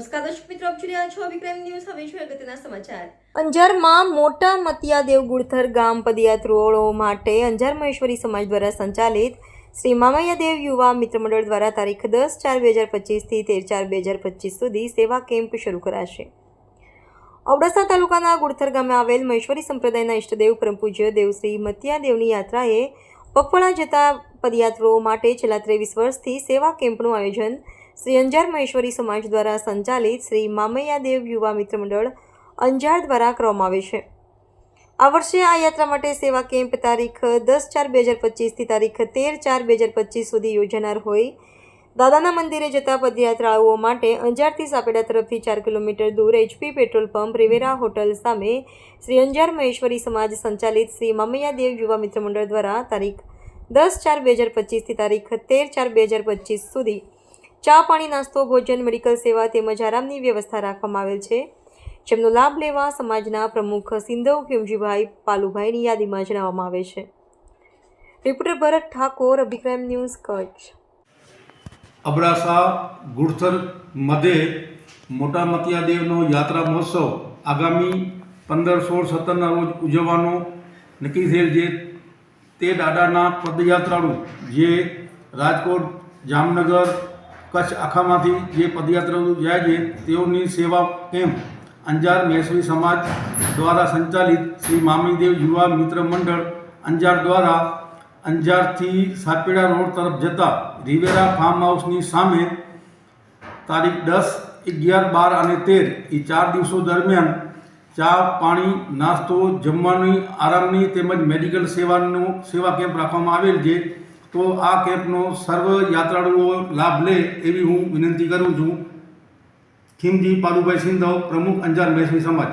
નમસ્કાર દર્શક મિત્રો, આપ જોઈ રહ્યા છો વિક્રમ ન્યૂઝ. હવે છે અગત્યના સમાચાર. અંજારમાં મોટા મતિયાદેવ ગુડથર ગામ પદયાત્રીઓ માટે અંજાર મહેશ્વરી સમાજ દ્વારા સંચાલિત શ્રી મામૈયાદેવ યુવા મિત્ર દ્વારા તારીખ દસ ચાર બે હજાર પચીસથી તેર ચાર બે હજાર પચીસ સુધી સેવા કેમ્પ શરૂ કરાશે. અબડાસા તાલુકાના ગુડથર ગામે આવેલ મહેશ્વરી સંપ્રદાયના ઇષ્ટદેવ પરમ પૂજ્ય દેવશ્રી મતિયાદેવની યાત્રાએ પગપળા જતા પદયાત્રીઓ માટે છેલ્લા ત્રેવીસ વર્ષથી સેવા કેમ્પનું આયોજન શ્રી અંજાર મહેશ્વરી સમાજ દ્વારા સંચાલિત શ્રી મામૈયાદેવ યુવા મિત્ર મંડળ અંજાર દ્વારા કરવામાં આવે છે. આ વર્ષે આ યાત્રા માટે સેવા કેમ્પ તારીખ દસ ચાર બે હજાર પચીસથી તારીખ તેર ચાર બે હજાર પચીસ સુધી યોજાનાર હોય. દાદાના મંદિરે જતા પદયાત્રાળુઓ માટે અંજારથી સાપેડા તરફથી ચાર કિલોમીટર દૂર HP petrol pump, Riviera hotel સામે શ્રી અંજાર મહેશ્વરી સમાજ સંચાલિત શ્રી મામૈયાદેવ યુવા મિત્ર મંડળ દ્વારા તારીખ દસ ચાર બે હજાર પચીસથી તારીખ તેર ચાર બે હજાર પચીસ સુધી ચા પાણી, નાસ્તો, ભોજન, મેડિકલ સેવા તેમજ આરામની વ્યવસ્થા રાખવામાં આવેલ છે. જેમનો લાભ લેવા સમાજના પ્રમુખ સિંધવ ખીમજીભાઈ પાલુભાઈની યાદીમાં જણાવવામાં આવે છે. Reporter Bharat Thakor, Abhikram news Kutch. Abdasa Gudthar મધ્યે મોટા મતિયાદેવનો યાત્રા મહોત્સવ આગામી પંદર સોળ સત્તરના રોજ ઉજવવાનો નક્કી થયેલ છે. તે દાદાના પદયાત્રાળુ, જે રાજકોટ, જામનગર કચ્છ આખામાંથી જે પદયાત્રાઓ જાય છે, તેઓની સેવા કેમ્પ અંજાર મહેસવી સમાજ દ્વારા સંચાલિત શ્રી મામીદેવ યુવા મિત્ર મંડળ અંજાર દ્વારા અંજારથી સાપેડા રોડ તરફ જતા રિવેરા ફાર્મ હાઉસની સામે તારીખ દસ, અગિયાર, બાર અને તેર એ ચાર દિવસો દરમિયાન ચા, પાણી, નાસ્તો, જમવાની, આરામની તેમજ મેડિકલ સેવાનો સેવા કેમ્પ રાખવામાં આવેલ છે. તો આ કેમ્પનો સર્વ યાત્રાળુઓ લાભ લે એવી હું વિનંતી કરું છું. ખીમજી પાલુભાઈ સિંધવ, પ્રમુખ અંજાર મહેસવી સમાજ.